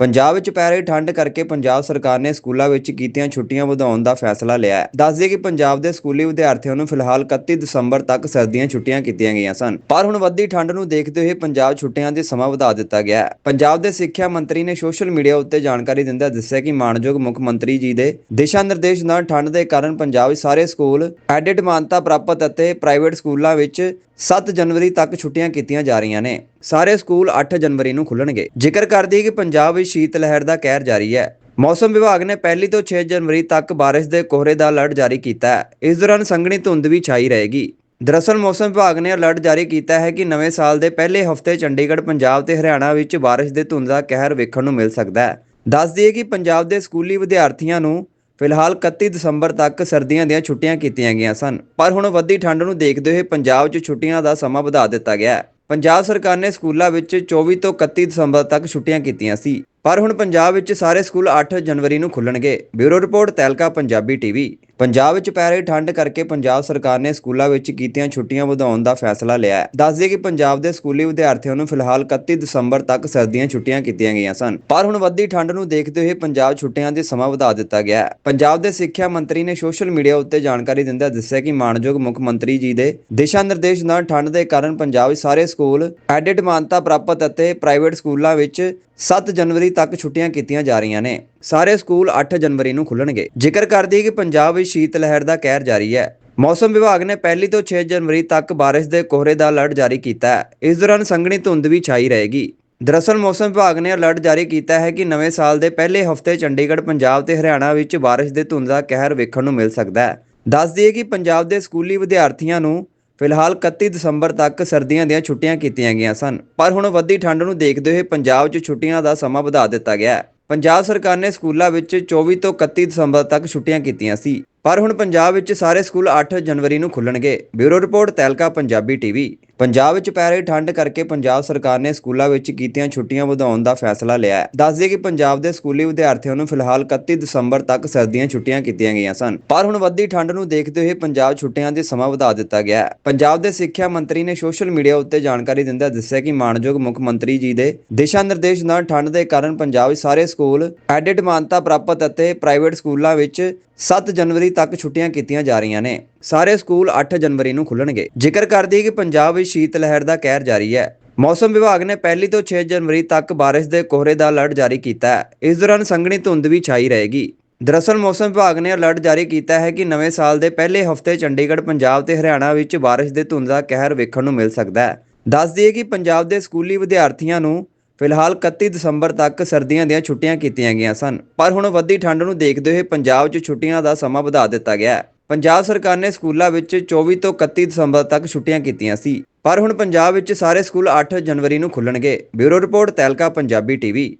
ਪੰਜਾਬ ਵਿੱਚ ਪੈ ਰਹੀ ਠੰਡ ਕਰਕੇ ਪੰਜਾਬ ਸਰਕਾਰ ਨੇ ਸਕੂਲਾਂ ਵਿੱਚ ਕੀਤੀਆਂ ਛੁੱਟੀਆਂ ਵਧਾਉਣ ਦਾ ਫੈਸਲਾ ਲਿਆ ਹੈ। ਦੱਸ ਦਈਏ ਕਿ ਪੰਜਾਬ ਦੇ ਸਕੂਲੀ ਵਿਦਿਆਰਥੀਆਂ ਨੂੰ ਫਿਲਹਾਲ 31 ਦਸੰਬਰ ਤੱਕ ਸਰਦੀਆਂ ਛੁੱਟੀਆਂ ਕੀਤੀਆਂ ਗਈਆਂ ਸਨ। ਪਰ ਹੁਣ ਵੱਧਦੀ ਠੰਡ ਨੂੰ ਦੇਖਦੇ ਹੋਏ ਪੰਜਾਬ ਛੁੱਟੀਆਂ ਦੇ ਸਮਾਂ ਵਧਾ ਦਿੱਤਾ ਗਿਆ ਹੈ। ਪੰਜਾਬ ਦੇ ਸਿੱਖਿਆ ਮੰਤਰੀ ਨੇ ਸੋਸ਼ਲ ਮੀਡੀਆ ਉੱਤੇ ਜਾਣਕਾਰੀ ਦਿੰਦਿਆਂ ਦੱਸਿਆ ਕਿ ਮਾਨਯੋਗ ਮੁੱਖ ਮੰਤਰੀ ਜੀ ਦੇ ਦਿਸ਼ਾ ਨਿਰਦੇਸ਼ ਨਾਲ ਠੰਡ ਦੇ ਕਾਰਨ ਪੰਜਾਬ ਵਿੱਚ ਸਾਰੇ ਸਕੂਲ ਐਡਿਟ ਮਾਨਤਾ ਪ੍ਰਾਪਤ ਅਤੇ ਪ੍ਰਾਈਵੇਟ ਸਕੂਲਾਂ ਵਿੱਚ 7 ਜਨਵਰੀ ਤੱਕ ਛੁੱਟੀਆਂ ਕੀਤੀਆਂ ਜਾ ਰਹੀਆਂ ਨੇ। ਸਾਰੇ ਸਕੂਲ 8 ਜਨਵਰੀ ਨੂੰ ਖੁੱਲਣਗੇ। ਜ਼ਿਕਰ ਕਰਦੀ ਹੈ ਕਿ ਪੰਜਾਬ ਵਿੱਚ ਸ਼ੀਤ ਲਹਿਰ ਦਾ ਕਹਿਰ ਜਾਰੀ ਹੈ। ਮੌਸਮ ਵਿਭਾਗ ਨੇ ਪਹਿਲੀ ਤੋਂ 6 ਜਨਵਰੀ ਤੱਕ ਬਾਰਿਸ਼ ਦੇ ਕੋਹਰੇ ਦਾ ਅਲਰਟ ਜਾਰੀ ਕੀਤਾ ਹੈ। ਇਸ ਦੌਰਾਨ ਸੰਘਣੀ ਧੁੰਦ ਵੀ ਛਾਈ ਰਹੇਗੀ। ਦਰਅਸਲ ਮੌਸਮ ਵਿਭਾਗ ਨੇ ਅਲਰਟ ਜਾਰੀ ਕੀਤਾ ਹੈ ਕਿ ਨਵੇਂ ਸਾਲ ਦੇ ਪਹਿਲੇ ਹਫ਼ਤੇ ਚੰਡੀਗੜ੍ਹ, ਪੰਜਾਬ ਤੇ ਹਰਿਆਣਾ ਵਿੱਚ ਬਾਰਿਸ਼ ਦੇ ਧੁੰਦ ਦਾ ਕਹਿਰ ਵੇਖਣ ਨੂੰ ਮਿਲ ਸਕਦਾ ਹੈ। ਦੱਸ ਦਈਏ ਕਿ ਪੰਜਾਬ ਦੇ ਸਕੂਲੀ ਵਿਦਿਆਰਥੀਆਂ ਨੂੰ ਫਿਲਹਾਲ 31 ਦਸੰਬਰ ਤੱਕ ਸਰਦੀਆਂ ਦੀਆਂ ਛੁੱਟੀਆਂ ਕੀਤੀਆਂ ਗਈਆਂ ਸਨ, ਪਰ ਹੁਣ ਵੱਧਦੀ ਠੰਡ ਨੂੰ ਦੇਖਦੇ ਹੋਏ ਪੰਜਾਬ 'ਚ ਛੁੱਟੀਆਂ ਦਾ ਸਮਾਂ ਵਧਾ ਦਿੱਤਾ ਗਿਆ ਹੈ। ਪੰਜਾਬ ਸਰਕਾਰ ਨੇ ਸਕੂਲਾਂ ਵਿੱਚ 24 ਤੋਂ 31 ਦਸੰਬਰ ਤੱਕ ਛੁੱਟੀਆਂ ਕੀਤੀਆਂ ਸੀ। ਪਰ ਹੁਣ ਪੰਜਾਬ ਵਿੱਚ ਸਾਰੇ ਸਕੂਲ 8 ਜਨਵਰੀ ਨੂੰ ਖੁੱਲਣਗੇ। Bureau report, ਤੈਲਕਾ, Punjabi TV. Punjab ਵਿੱਚ ਪੈ ਰਹੀ ਠੰਡ ਕਰਕੇ ਪੰਜਾਬ ਸਰਕਾਰ ਨੇ ਸਕੂਲਾਂ ਵਿੱਚ ਕੀਤੀਆਂ ਛੁੱਟੀਆਂ ਵਧਾਉਣ ਦਾ ਫੈਸਲਾ ਲਿਆ ਹੈ। ਦੱਸ ਦਈਏ ਕਿ ਪੰਜਾਬ ਦੇ ਸਕੂਲੀ ਵਿਦਿਆਰਥੀਆਂ ਨੂੰ ਫਿਲਹਾਲ 31 ਦਸੰਬਰ ਤੱਕ ਸਰਦੀਆਂ ਛੁੱਟੀਆਂ ਕੀਤੀਆਂ ਗਈਆਂ ਸਨ। ਪਰ ਹੁਣ ਵੱਧਦੀ ਠੰਡ ਨੂੰ ਦੇਖਦੇ ਹੋਏ ਪੰਜਾਬ ਛੁੱਟੀਆਂ ਦੇ ਸਮਾਂ ਵਧਾ ਦਿੱਤਾ ਗਿਆ ਹੈ। ਪੰਜਾਬ ਦੇ ਸਿੱਖਿਆ ਮੰਤਰੀ ਨੇ ਸੋਸ਼ਲ ਮੀਡੀਆ ਉੱਤੇ ਜਾਣਕਾਰੀ ਦਿੰਦਿਆਂ ਦੱਸਿਆ ਕਿ ਮਾਨਯੋਗ ਮੁੱਖ ਮੰਤਰੀ ਜੀ ਦੇ ਦਿਸ਼ਾ ਨਿਰਦੇਸ਼ ਨਾਲ ਠੰਡ ਦੇ ਕਾਰਨ ਪੰਜਾਬ ਵਿੱਚ ਸਾਰੇ ਸਕੂਲ ਐਡਿਟ ਮਾਨਤਾ ਪ੍ਰਾਪਤ ਅਤੇ ਪ੍ਰਾਈਵੇਟ ਸਕੂਲਾਂ ਵਿੱਚ 7 ਜਨਵਰੀ ਤੱਕ ਛੁੱਟੀਆਂ ਕੀਤੀਆਂ ਜਾ ਰਹੀਆਂ ਨੇ। ਸਾਰੇ ਸਕੂਲ 8 ਜਨਵਰੀ ਨੂੰ ਖੁੱਲਣਗੇ। ਜ਼ਿਕਰ ਕਰਦੀ ਹੈ ਕਿ ਪੰਜਾਬ ਵਿੱਚ ਸ਼ੀਤ ਲਹਿਰ ਦਾ ਕਹਿਰ ਜਾਰੀ ਹੈ। ਮੌਸਮ ਵਿਭਾਗ ਨੇ ਪਹਿਲੀ ਤੋਂ 6 ਜਨਵਰੀ ਤੱਕ ਬਾਰਿਸ਼ ਦੇ ਕੋਹਰੇ ਦਾ ਅਲਰਟ ਜਾਰੀ ਕੀਤਾ ਹੈ। ਇਸ ਦੌਰਾਨ ਸੰਘਣੀ ਧੁੰਦ ਵੀ ਛਾਈ ਰਹੇਗੀ। ਦਰਅਸਲ ਮੌਸਮ ਵਿਭਾਗ ਨੇ ਅਲਰਟ ਜਾਰੀ ਕੀਤਾ ਹੈ ਕਿ ਨਵੇਂ ਸਾਲ ਦੇ ਪਹਿਲੇ ਹਫ਼ਤੇ ਚੰਡੀਗੜ੍ਹ, ਪੰਜਾਬ ਤੇ ਹਰਿਆਣਾ ਵਿੱਚ ਬਾਰਿਸ਼ ਦੇ ਧੁੰਦ ਦਾ ਕਹਿਰ ਵੇਖਣ ਨੂੰ ਮਿਲ ਸਕਦਾ ਹੈ। ਦੱਸ ਦਈਏ ਕਿ ਪੰਜਾਬ ਦੇ ਸਕੂਲੀ ਵਿਦਿਆਰਥੀਆਂ ਨੂੰ ਫਿਲਹਾਲ 31 ਦਸੰਬਰ ਤੱਕ ਸਰਦੀਆਂ ਦੀਆਂ ਛੁੱਟੀਆਂ ਕੀਤੀਆਂ ਗਈਆਂ ਸਨ, ਪਰ ਹੁਣ ਵੱਧਦੀ ਠੰਡ ਨੂੰ ਦੇਖਦੇ ਹੋਏ ਪੰਜਾਬ 'ਚ ਛੁੱਟੀਆਂ ਦਾ ਸਮਾਂ ਵਧਾ ਦਿੱਤਾ ਗਿਆ ਹੈ। ਪੰਜਾਬ ਸਰਕਾਰ ਨੇ ਸਕੂਲਾਂ ਵਿੱਚ 24 ਤੋਂ 31 ਦਸੰਬਰ ਤੱਕ ਛੁੱਟੀਆਂ ਕੀਤੀਆਂ ਸੀ। ਪਰ ਹੁਣ ਪੰਜਾਬ ਵਿੱਚ ਸਾਰੇ ਸਕੂਲ 8 ਜਨਵਰੀ ਨੂੰ ਖੁੱਲਣਗੇ। Bureau report, ਤੈਲਕਾ, Punjabi TV. Punjab ਵਿੱਚ ਪੈ ਰਹੀ ਠੰਡ ਕਰਕੇ ਪੰਜਾਬ ਸਰਕਾਰ ਨੇ ਸਕੂਲਾਂ ਵਿੱਚ ਕੀਤੀਆਂ ਛੁੱਟੀਆਂ ਵਧਾਉਣ ਦਾ ਫੈਸਲਾ ਲਿਆ ਹੈ। ਦੱਸ ਦਈਏ ਕਿ ਪੰਜਾਬ ਦੇ ਸਕੂਲੀ ਵਿਦਿਆਰਥੀਆਂ ਨੂੰ ਫਿਲਹਾਲ 31 ਦਸੰਬਰ ਤੱਕ ਸਰਦੀਆਂ ਛੁੱਟੀਆਂ ਕੀਤੀਆਂ ਗਈਆਂ ਸਨ। ਪਰ ਹੁਣ ਵੱਧਦੀ ਠੰਡ ਨੂੰ ਦੇਖਦੇ ਹੋਏ ਪੰਜਾਬ ਛੁੱਟੀਆਂ ਦੇ ਸਮਾਂ ਵਧਾ ਦਿੱਤਾ ਗਿਆ ਹੈ। ਪੰਜਾਬ ਦੇ ਸਿੱਖਿਆ ਮੰਤਰੀ ਨੇ ਸੋਸ਼ਲ ਮੀਡੀਆ ਉੱਤੇ ਜਾਣਕਾਰੀ ਦਿੰਦਿਆਂ ਦੱਸਿਆ ਕਿ ਮਾਨਯੋਗ ਮੁੱਖ ਮੰਤਰੀ ਜੀ ਦੇ ਦਿਸ਼ਾ ਨਿਰਦੇਸ਼ ਨਾਲ ਠੰਡ ਦੇ ਕਾਰਨ ਪੰਜਾਬ ਵਿੱਚ ਸਾਰੇ ਸਕੂਲ ਐਡਿਟ ਮਾਨਤਾ ਪ੍ਰਾਪਤ ਅਤੇ ਪ੍ਰਾਈਵੇਟ ਸਕੂਲਾਂ ਵਿੱਚ 7 ਜਨਵਰੀ ਤੱਕ ਛੁੱਟੀਆਂ ਕੀਤੀਆਂ ਜਾ ਰਹੀਆਂ ਨੇ। ਸਾਰੇ ਸਕੂਲ 8 ਜਨਵਰੀ ਨੂੰ ਖੁੱਲਣਗੇ। ਜ਼ਿਕਰ ਕਰਦੀ ਹੈ ਕਿ ਪੰਜਾਬ ਵਿੱਚ ਸ਼ੀਤ ਲਹਿਰ ਦਾ ਕਹਿਰ ਜਾਰੀ ਹੈ। ਮੌਸਮ ਵਿਭਾਗ ਨੇ ਪਹਿਲੀ ਤੋਂ 6 ਜਨਵਰੀ ਤੱਕ ਬਾਰਿਸ਼ ਦੇ ਕੋਹਰੇ ਦਾ ਅਲਰਟ ਜਾਰੀ ਕੀਤਾ ਹੈ। ਇਸ ਦੌਰਾਨ ਸੰਘਣੀ ਧੁੰਦ ਵੀ ਛਾਈ ਰਹੇਗੀ। ਦਰਅਸਲ ਮੌਸਮ ਵਿਭਾਗ ਨੇ ਅਲਰਟ ਜਾਰੀ ਕੀਤਾ ਹੈ ਕਿ ਨਵੇਂ ਸਾਲ ਦੇ ਪਹਿਲੇ ਹਫ਼ਤੇ ਚੰਡੀਗੜ੍ਹ, ਪੰਜਾਬ ਤੇ ਹਰਿਆਣਾ ਵਿੱਚ ਬਾਰਿਸ਼ ਦੇ ਧੁੰਦ ਦਾ ਕਹਿਰ ਵੇਖਣ ਨੂੰ ਮਿਲ ਸਕਦਾ ਹੈ। ਦੱਸ ਦਈਏ ਕਿ ਪੰਜਾਬ ਦੇ ਸਕੂਲੀ ਵਿਦਿਆਰਥੀਆਂ ਨੂੰ ਫਿਲਹਾਲ 31 ਦਸੰਬਰ ਤੱਕ ਸਰਦੀਆਂ ਦੀਆਂ ਛੁੱਟੀਆਂ ਕੀਤੀਆਂ ਗਈਆਂ ਸਨ, ਪਰ ਹੁਣ ਵੱਧਦੀ ਠੰਡ ਨੂੰ ਦੇਖਦੇ ਹੋਏ ਪੰਜਾਬ 'ਚ ਛੁੱਟੀਆਂ ਦਾ ਸਮਾਂ ਵਧਾ ਦਿੱਤਾ ਗਿਆ ਹੈ। ਪੰਜਾਬ ਸਰਕਾਰ ਨੇ ਸਕੂਲਾਂ ਵਿੱਚ 24 ਤੋਂ 31 ਦਸੰਬਰ ਤੱਕ ਛੁੱਟੀਆਂ ਕੀਤੀਆਂ ਸੀ, ਪਰ ਹੁਣ ਪੰਜਾਬ ਵਿੱਚ ਸਾਰੇ ਸਕੂਲ 8 ਜਨਵਰੀ ਨੂੰ ਖੁੱਲਣਗੇ। Bureau report ਤੈਲਕਾ, Punjabi TV.